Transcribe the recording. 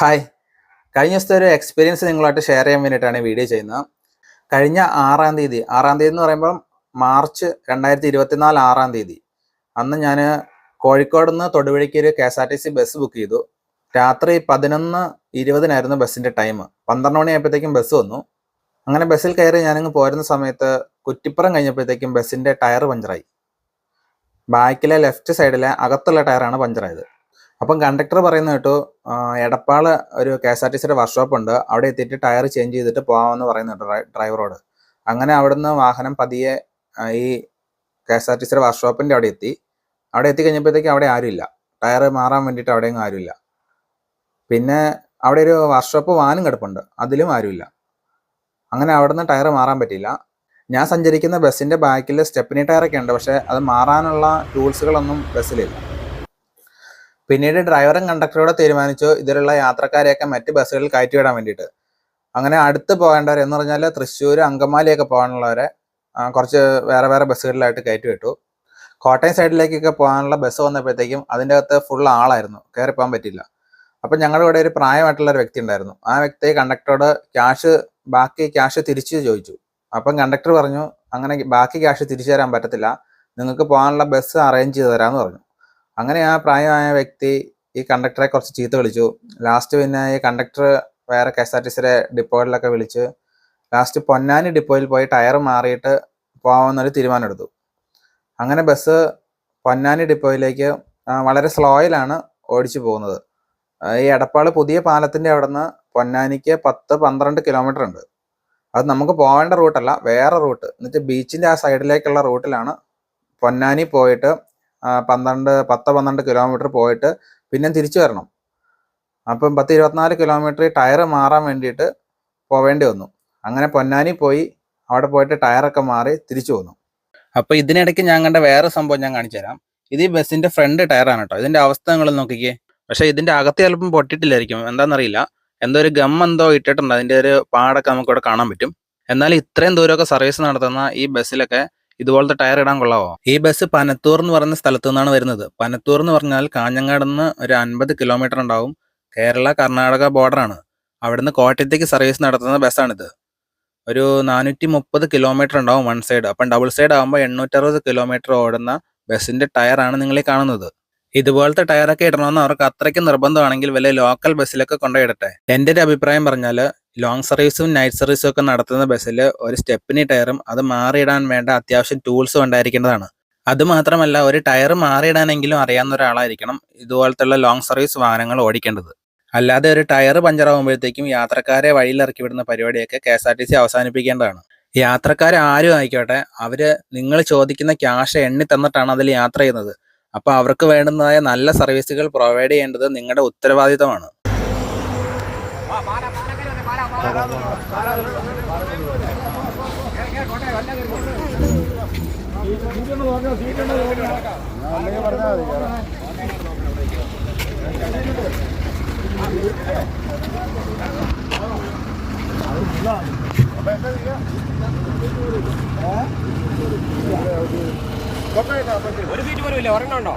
Hi കഴിഞ്ഞ ദിവസത്തെ ഒരു എക്സ്പീരിയൻസ് നിങ്ങളായിട്ട് ഷെയർ ചെയ്യാൻ വേണ്ടിയിട്ടാണ് വീഡിയോ ചെയ്യുന്നത്. കഴിഞ്ഞ ആറാം തീയതി ആറാം തീയതി എന്ന് പറയുമ്പോൾ മാർച്ച് രണ്ടായിരത്തി ഇരുപത്തിനാല് ആറാം തീയതി. അന്ന് ഞാൻ കോഴിക്കോട് നിന്ന് തൊടുപുഴയ്ക്ക് ഒരു K S R T C bus book ചെയ്തു. രാത്രി പതിനൊന്ന് ഇരുപതിനായിരുന്നു ബസ്സിന്റെ ടൈം പന്ത്രണ്ട് മണിയായപ്പോഴത്തേക്കും ബസ് വന്നു. അങ്ങനെ ബസ്സിൽ കയറി ഞാനിങ്ങ് പോരുന്ന സമയത്ത് കുറ്റിപ്പുറം കഴിഞ്ഞപ്പോഴത്തേക്കും ബസ്സിന്റെ ടയർ പഞ്ചറായി. ബാക്കിലെ ലെഫ്റ്റ് സൈഡിലെ അകത്തുള്ള ടയറാണ് പഞ്ചറായത്. അപ്പം കണ്ടക്ടർ പറയുന്ന കേട്ടോ എടപ്പാൾ ഒരു കെ എസ് ആർ ടി സിയുടെ വർക്ക്ഷോപ്പ് ഉണ്ട്. അവിടെ എത്തിയിട്ട് ടയർ ചേഞ്ച് ചെയ്തിട്ട് പോകാമെന്ന് പറയുന്നു കേട്ടോ ഡ്രൈവറോട്. അങ്ങനെ അവിടുന്ന് വാഹനം പതിയെ ഈ കെ എസ് ആർ ടി സിയുടെ വർക്ക്ഷോപ്പിന്റെ അവിടെ എത്തി. അവിടെ എത്തി കഴിഞ്ഞപ്പോഴത്തേക്ക് അവിടെ ആരുമില്ല. ടയർ മാറാൻ വേണ്ടിയിട്ട് അവിടെയും ആരുമില്ല. പിന്നെ അവിടെ ഒരു വർക്ക്ഷോപ്പ് വാനും കിടപ്പുണ്ട്. അതിലും ആരുമില്ല. അങ്ങനെ അവിടുന്ന് ടയർ മാറാൻ പറ്റിയില്ല. ഞാൻ സഞ്ചരിക്കുന്ന ബസ്സിന്റെ ബാക്കിൽ സ്റ്റെപ്പിനി ടയറൊക്കെ ഉണ്ട്. പക്ഷേ അത് മാറാനുള്ള ടൂൾസുകളൊന്നും ബസ്സിലില്ല. പിന്നീട് ഡ്രൈവറും കണ്ടക്ടറോടെ തീരുമാനിച്ചു ഇതിലുള്ള യാത്രക്കാരെയൊക്കെ മറ്റ് ബസ്സുകളിൽ കയറ്റിവിടാൻ വേണ്ടിയിട്ട്. അങ്ങനെ അടുത്ത് പോകേണ്ടവർ എന്ന് പറഞ്ഞാൽ തൃശ്ശൂർ അങ്കമാലിയൊക്കെ പോകാനുള്ളവരെ കുറച്ച് വേറെ വേറെ ബസ്സുകളിലായിട്ട് കയറ്റി വിട്ടു കോട്ടയം സൈഡിലേക്കൊക്കെ പോകാനുള്ള ബസ് വന്നപ്പോഴത്തേക്കും അതിന്റെ അകത്ത് ഫുൾ ആളായിരുന്നു കയറി പോകാൻ പറ്റില്ല അപ്പം ഞങ്ങളുടെ ഇവിടെ ഒരു പ്രായമായിട്ടുള്ള ഒരു വ്യക്തി ഉണ്ടായിരുന്നു. ആ വ്യക്തി കണ്ടക്ടറോട് ക്യാഷ് ബാക്കി ക്യാഷ് തിരിച്ചു ചോദിച്ചു. അപ്പം കണ്ടക്ടർ പറഞ്ഞു അങ്ങനെ ബാക്കി ക്യാഷ് തിരിച്ചു തരാൻ പറ്റത്തില്ല. നിങ്ങൾക്ക് പോകാനുള്ള ബസ് അറേഞ്ച് ചെയ്ത് തരാമെന്ന് പറഞ്ഞു. അങ്ങനെ ആ പ്രായമായ വ്യക്തി ഈ കണ്ടക്ടറെ കുറച്ച് ചീത്ത വിളിച്ചു. ലാസ്റ്റ് പിന്നെ ഈ കണ്ടക്ടർ വേറെ കെ എസ് ആർ ടി സിയുടെ ഡിപ്പോയിലൊക്കെ വിളിച്ച് ലാസ്റ്റ് പൊന്നാനി ഡിപ്പോയിൽ പോയി ടയർ മാറിയിട്ട് പോകാമെന്നൊരു തീരുമാനം എടുത്തു അങ്ങനെ ബസ് പൊന്നാനി ഡിപ്പോയിലേക്ക് വളരെ സ്ലോയിലാണ് ഓടിച്ചു പോകുന്നത്. ഈ എടപ്പാൾ പുതിയ പാലത്തിന്റെ അവിടുന്ന് നിന്ന് പൊന്നാനിക്ക് പത്ത് പന്ത്രണ്ട് കിലോമീറ്റർ ഉണ്ട്. അത് നമുക്ക് പോകേണ്ട റൂട്ടല്ല വേറെ റൂട്ട് എന്നിട്ട് ബീച്ചിന്റെ ആ സൈഡിലേക്കുള്ള റൂട്ടിലാണ് പൊന്നാനി പോയിട്ട് പന്ത്രണ്ട് പത്ത് പന്ത്രണ്ട് കിലോമീറ്റർ പോയിട്ട് പിന്നെ തിരിച്ചു വരണം. അപ്പം പത്ത് ഇരുപത്തിനാല് കിലോമീറ്റർ ടയർ മാറാൻ വേണ്ടിയിട്ട് പോവേണ്ടി വന്നു. അങ്ങനെ പൊന്നാനി പോയി അവിടെ പോയിട്ട് ടയറൊക്കെ മാറി തിരിച്ചു വന്നു. അപ്പോൾ ഇതിനിടയ്ക്ക് ഞാൻ കണ്ട വേറെ സംഭവം ഞാൻ കാണിച്ചു തരാം. ഇത് ഈ ബസ്സിന്റെ ഫ്രണ്ട് ടയറാണ് കേട്ടോ. ഇതിന്റെ അവസ്ഥ നിങ്ങൾ നോക്കിക്കേ. പക്ഷേ ഇതിന്റെ അകത്ത് ചിലപ്പം പൊട്ടിയിട്ടില്ലായിരിക്കും എന്താണെന്നറിയില്ല. എന്തോ ഒരു ഗം എന്തോ ഇട്ടിട്ടുണ്ട്. അതിന്റെ ഒരു പാടൊക്കെ നമുക്ക് ഇവിടെ കാണാൻ പറ്റും. എന്നാൽ ഇത്രയും ദൂരമൊക്കെ സർവീസ് നടത്തുന്ന ഈ ബസ്സിലൊക്കെ ഇതുപോലത്തെ ടയർ ഇടാൻ കൊള്ളാവോ? ഈ ബസ് പനത്തൂർ എന്ന് പറയുന്ന സ്ഥലത്തു നിന്നാണ് വരുന്നത്. പനത്തൂർ എന്ന് പറഞ്ഞാൽ കാഞ്ഞങ്ങാട് നിന്ന് ഒരു അൻപത് കിലോമീറ്റർ ഉണ്ടാവും. കേരള കർണാടക ബോർഡറാണ് അവിടുന്ന് കോട്ടയത്തേക്ക് സർവീസ് നടത്തുന്ന ബസ്സാണിത് ഒരു നാനൂറ്റി മുപ്പത് കിലോമീറ്റർ ഉണ്ടാവും വൺ സൈഡ് അപ്പം ഡബിൾ സൈഡ് ആകുമ്പോൾ എണ്ണൂറ്ററുപത് കിലോമീറ്റർ ഓടുന്ന ബസ്സിന്റെ ടയറാണ് നിങ്ങൾ കാണുന്നത്. ഇതുപോലത്തെ ടയറൊക്കെ ഇടണമെന്ന് അവർക്ക് അത്രയ്ക്ക് നിർബന്ധമാണെങ്കിൽ വല്ല ലോക്കൽ ബസ്സിലൊക്കെ കൊണ്ടുപോയിടട്ടെ എന്റെ ഒരു അഭിപ്രായം പറഞ്ഞാൽ ലോങ് സർവീസും നൈറ്റ് സർവീസും ഒക്കെ നടത്തുന്ന ബസ്സിൽ ഒരു സ്റ്റെപ്പിനി ടയറും അത് മാറിയിടാൻ വേണ്ട അത്യാവശ്യം ടൂൾസും ഉണ്ടായിരിക്കേണ്ടതാണ്. അത് മാത്രമല്ല ഒരു ടയർ മാറിയിടാനെങ്കിലും അറിയാവുന്ന ഒരാളായിരിക്കണം ഇതുപോലത്തുള്ള ലോങ് സർവീസ് വാഹനങ്ങൾ ഓടിക്കേണ്ടത്. അല്ലാതെ ഒരു ടയർ പഞ്ചറാകുമ്പോഴത്തേക്കും യാത്രക്കാരെ വഴിയിൽ ഇറക്കി വിടുന്ന പരിപാടിയൊക്കെ K S R T C അവസാനിപ്പിക്കേണ്ടതാണ്. യാത്രക്കാർ ആരും ആയിക്കോട്ടെ അവർ നിങ്ങൾ ചോദിക്കുന്ന ക്യാഷ് എണ്ണി തന്നിട്ടാണ് അതിൽ യാത്ര ചെയ്യുന്നത്. അപ്പൊ അവർക്ക് വേണ്ടുന്നതായ നല്ല സർവീസുകൾ പ്രൊവൈഡ് ചെയ്യേണ്ടത് നിങ്ങളുടെ ഉത്തരവാദിത്തമാണ്. ഒരു സീറ്റ് പോലും ഇല്ല. ഒരെണ്ണം ഉണ്ടോ?